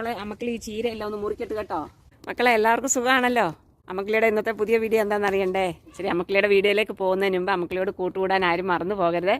മക്കളെ അമ്മക്കളി ഈ ചീര എല്ലാം ഒന്ന് മുറിക്കട്ട് കേട്ടോ. മക്കളെ എല്ലാവർക്കും സുഖമാണല്ലോ അമ്മക്കിളിയുടെ ഇന്നത്തെ പുതിയ വീഡിയോ എന്താണെന്ന് അറിയണ്ടേ? ശരി അമ്മക്കിളിയുടെ വീഡിയോയിലേക്ക് പോകുന്നതിന് മുമ്പ് അമ്മക്കിളിയോട് കൂട്ടുകൂടാൻ ആരും മറന്നു പോകരുത്.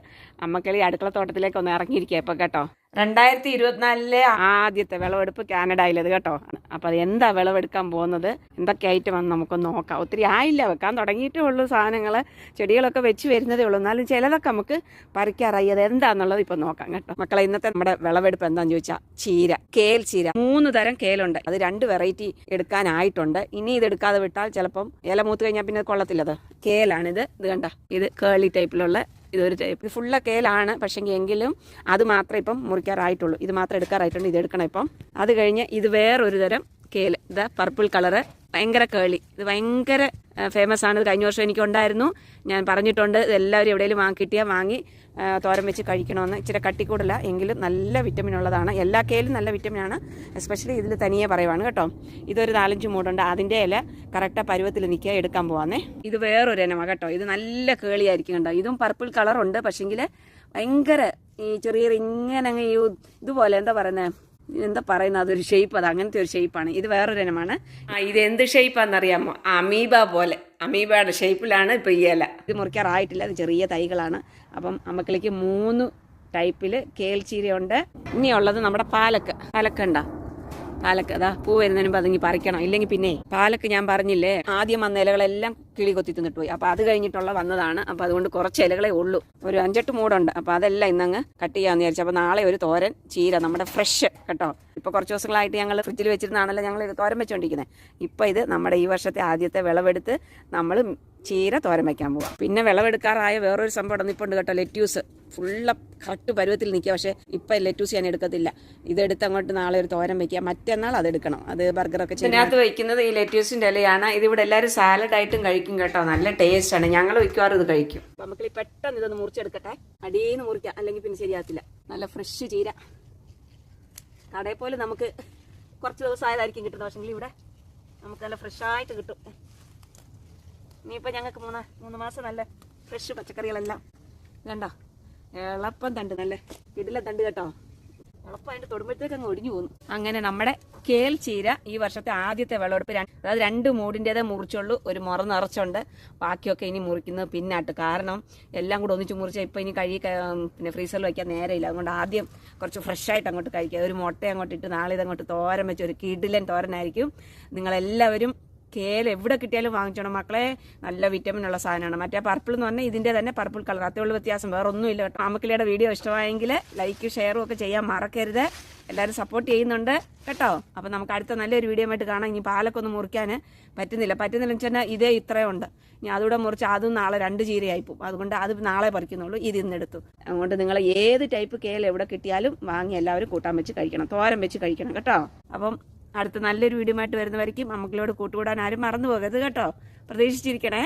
അമ്മക്കിളി അടുക്കള തോട്ടത്തിലേക്ക് ഒന്ന് ഇറങ്ങിയിരിക്കുക ഇപ്പോൾ കേട്ടോ. രണ്ടായിരത്തി ഇരുപത്തിനാലിലെ ആദ്യത്തെ വിളവെടുപ്പ് കാനഡയിലത് കേട്ടോ. അപ്പൊ അത് എന്താ വിളവെടുക്കാൻ പോകുന്നത്? എന്തൊക്കെ ഐറ്റം വന്ന് നമുക്കൊന്ന് നോക്കാം. ഒത്തിരി ആയില്ല വെക്കാൻ തുടങ്ങിയിട്ടേ ഉള്ളൂ സാധനങ്ങൾ ചെടികളൊക്കെ വെച്ച് വരുന്നതേ ഉള്ളൂ. എന്നാലും ചിലതൊക്കെ നമുക്ക് പറിക്കാറായി. അത് എന്താന്നുള്ളത് ഇപ്പൊ നോക്കാം കേട്ടോ. മക്കളെ ഇന്നത്തെ നമ്മുടെ വിളവെടുപ്പ് എന്താന്ന് ചോദിച്ചാൽ ചീര കേൽ ചീര. മൂന്ന് തരം കേലുണ്ട്. അത് രണ്ട് വെറൈറ്റി എടുക്കാനായിട്ടുണ്ട്. ഇനി ഇത് എടുക്കാതെ വിട്ടാൽ ചിലപ്പം ഇല മൂത്ത് കഴിഞ്ഞാൽ പിന്നെ കൊള്ളത്തില്ലത് കേലാണിത്. ഇത് കണ്ട? ഇത് കേളി ടൈപ്പിലുള്ള ഇതൊരു ടൈപ്പ് ഫുള്ള കേലാണ് പക്ഷേ എങ്കിലും അത് മാത്രമേ ഇപ്പം മുറിക്കാറായിട്ടുള്ളൂ. ഇത് മാത്രം എടുക്കാറായിട്ടുണ്ട്. ഇത് എടുക്കണം ഇപ്പം. അത് കഴിഞ്ഞ് ഇത് വേറൊരു തരം കേൽ ഇത് പർപ്പിൾ കളറ്. ഭയങ്കര കേളി ഇത് ഭയങ്കര ഫേമസ് ആണ്. ഇത് കഴിഞ്ഞ വർഷം എനിക്കുണ്ടായിരുന്നു. ഞാൻ പറഞ്ഞിട്ടുണ്ട് ഇതെല്ലാവരും എവിടെയെങ്കിലും വാങ്ങി കിട്ടിയാൽ വാങ്ങി തോരൻ വെച്ച് കഴിക്കണമെന്ന് ഇച്ചിരി കട്ടിക്കൂടില്ല എങ്കിലും നല്ല വിറ്റമിൻ ഉള്ളതാണ്. എല്ലാ കേലും നല്ല വിറ്റമിനാണ് എസ്പെഷ്യലി ഇതിൽ തനിയെ പറയുവാണ് കേട്ടോ. ഇതൊരു നാലഞ്ച് മൂടുണ്ട്. അതിന്റെ ഇല കറക്റ്റ് പരുവത്തിൽ നിൽക്കുക എടുക്കാൻ പോവാന്നേ. ഇത് വേറൊരു ഇനമാണ് കേട്ടോ. ഇത് നല്ല കേളിയായിരിക്കും കേട്ടോ ഇതും പർപ്പിൾ കളറുണ്ട്. പക്ഷേങ്കിൽ ഭയങ്കര ഈ ചെറിയ ഇങ്ങനെ ഈ ഇതുപോലെ എന്താ പറയുന്നത് എന്താ പറയുന്നത്? അതൊരു ഷേപ്പ് അത് അങ്ങനത്തെ ഒരു ഷേപ്പാണ് ഇത് വേറൊരു ഇനമാണ്. ആ ഇത് എന്ത് ഷേപ്പാണെന്നറിയാമോ അമീബ പോലെ. അമീബയുടെ ഷേപ്പിലാണ് ഇപ്പോൾ ഈ ഇല. ഇത് മുറിക്കാറായിട്ടില്ല. അത് ചെറിയ തൈകളാണ്. അപ്പം അമ്മക്കിലേക്ക് മൂന്ന് ടൈപ്പിൽ കേൽച്ചീരയുണ്ട്. ഇനിയുള്ളത് നമ്മുടെ പാലക്ക്. പാലക്ക ഉണ്ടോ പാലക്ക് അതാ പൂ വരുന്നതിന് പതുങ്ങി പറിക്കണം. ഇല്ലെങ്കിൽ പിന്നെ പാലക്ക് ഞാൻ പറഞ്ഞില്ലേ ആദ്യം വന്ന ഇലകളെല്ലാം കിളി കൊത്തി തിന്നിട്ട് പോയി. അപ്പൊ അത് കഴിഞ്ഞിട്ടുള്ള വന്നതാണ്. അപ്പൊ അതുകൊണ്ട് കുറച്ച് ഇലകളെ ഉള്ളൂ. ഒരു അഞ്ചെട്ട് മൂടുണ്ട്. അപ്പൊ അതെല്ലാം ഇന്നങ്ങ് കട്ട് ചെയ്യാന്ന് വിചാരിച്ചു. അപ്പൊ നാളെ ഒരു തോരൻ ചീര നമ്മുടെ ഫ്രഷ് കേട്ടോ. ഇപ്പൊ കുറച്ച് ദിവസങ്ങളായിട്ട് ഞങ്ങൾ ഫ്രിഡ്ജിൽ വെച്ചിരുന്നാണല്ലോ ഞങ്ങൾ ഇത് തോരൻ വെച്ചോണ്ടിരിക്കുന്നത് ഇപ്പൊ ഇത് നമ്മുടെ ഈ വർഷത്തെ ആദ്യത്തെ വിളവെടുത്ത് നമ്മൾ ചീര തോരൻ വെക്കാൻ പോവാം. പിന്നെ വിളവെടുക്കാറായ വേറൊരു സംഭവം നിപ്പുണ്ട് കേട്ടോ ലെറ്റ്യൂസ്. ഫുള്ള കട്ട് പരുവത്തിൽ നിൽക്കുക. പക്ഷേ ഇപ്പം ലെറ്റൂസ് ഞാൻ എടുക്കത്തില്ല. ഇതെടുത്ത് അങ്ങോട്ട് നാളെ ഒരു തോരൻ വെക്കുക. മറ്റന്നാൾ അത് എടുക്കണം. അത് ബർഗറൊക്കെ ഇതിനകത്ത് വയ്ക്കുന്നത് ഈ ലെറ്റ്യൂസിന്റെ ഇലയാണ്. ഇതിവിടെ എല്ലാവരും സാലഡായിട്ടും കഴിക്കും കേട്ടോ. നല്ല ടേസ്റ്റ് ആണ്. ഞങ്ങൾ മിക്കവാറും ഇത് കഴിക്കും. നമുക്ക് പെട്ടെന്ന് ഇതൊന്ന് മുറിച്ചെടുക്കട്ടെ. അടിയെന്ന് മുറിക്കാം. അല്ലെങ്കിൽ പിന്നെ ശരിയാകത്തില്ല. നല്ല ഫ്രഷ് ചീര. കടയിൽ പോലെ നമുക്ക് കുറച്ച് ദിവസമായതായിരിക്കും കിട്ടുന്നത്. പക്ഷെങ്കിൽ ഇവിടെ നമുക്ക് നല്ല ഫ്രഷായിട്ട് കിട്ടും. ഇനിയിപ്പോൾ ഞങ്ങൾക്ക് മൂന്ന് മൂന്ന് മാസം നല്ല ഫ്രഷ് പച്ചക്കറികളെല്ലാം. വേണ്ട എളപ്പം തണ്ട് നല്ല കിടില തണ്ട് കേട്ടോ? എളപ്പം അതിന്റെ തൊടുമ്പോഴത്തേക്ക് അങ്ങ് ഒടിഞ്ഞു പോകുന്നു അങ്ങനെ നമ്മുടെ കേൽ ചീര ഈ വർഷത്തെ ആദ്യത്തെ രണ്ട് അതായത് രണ്ട് മൂടിന്റെതേ മുറിച്ചുള്ളൂ ഒരു മുറ നിറച്ചുണ്ട്. ബാക്കിയൊക്കെ ഇനി മുറിക്കുന്നത് പിന്നാട്ട്. കാരണം എല്ലാം കൂടെ ഒന്നിച്ച് മുറിച്ചാൽ ഇപ്പം ഇനി കഴുകി പിന്നെ ഫ്രീസറിൽ വയ്ക്കാൻ നേരമില്ല. അതുകൊണ്ട് ആദ്യം കുറച്ച് ഫ്രഷ് ആയിട്ട് അങ്ങോട്ട് കഴിക്കുക. ഒരു മുട്ട അങ്ങോട്ട് ഇട്ട് നാളെ ഇതങ്ങോട്ട് തോരൻ വെച്ച് ഒരു കിടിലൻ തോരനായിരിക്കും. നിങ്ങളെല്ലാവരും കേൽ എവിടെ കിട്ടിയാലും വാങ്ങിച്ചോണം. മക്കളെ നല്ല വിറ്റമിൻ ഉള്ള സാധനമാണ്. മറ്റേ പർപ്പിൾ എന്ന് പറഞ്ഞാൽ ഇതിന്റെ തന്നെ പർപ്പിൾ കളർ അത്തേയുള്ള വ്യത്യാസം. വേറെ ഒന്നുമില്ല കേട്ടോ. അമ്മക്കിളിയുടെ വീഡിയോ ഇഷ്ടമായെങ്കിൽ ലൈക്ക് ഷെയറും ഒക്കെ ചെയ്യാൻ മറക്കരുത്. എല്ലാവരും സപ്പോർട്ട് ചെയ്യുന്നുണ്ട് കേട്ടോ. അപ്പം നമുക്ക് അടുത്ത നല്ലൊരു വീഡിയോ ആയിട്ട് കാണാം. ഇനി പാലൊക്കെ ഒന്ന് മുറിക്കാൻ പറ്റുന്നില്ല. പറ്റുന്നില്ല വെച്ചാൽ ഇതേ ഇത്രയുണ്ട് ഞാൻ അതുകൂടെ മുറിച്ച് അതും നാളെ രണ്ട് ചീരയായി പോകും. അതുകൊണ്ട് അത് നാളെ പറിക്കുന്നുള്ളൂ. ഇത് ഇന്നെടുത്തു അതുകൊണ്ട് നിങ്ങൾ ഏത് ടൈപ്പ് കേൽ എവിടെ കിട്ടിയാലും വാങ്ങി എല്ലാവരും കൂട്ടാൻ വെച്ച് കഴിക്കണം. തോരൻ വെച്ച് കഴിക്കണം കേട്ടോ. അപ്പം അടുത്ത നല്ലൊരു വീഡിയോ ആയിട്ട് വരുന്നവരേക്കും നമുക്കിലോട് കൂട്ടുകൂടാൻ ആരും മറന്നു പോകരുത് കേട്ടോ. പ്രതീക്ഷിച്ചിരിക്കണേ.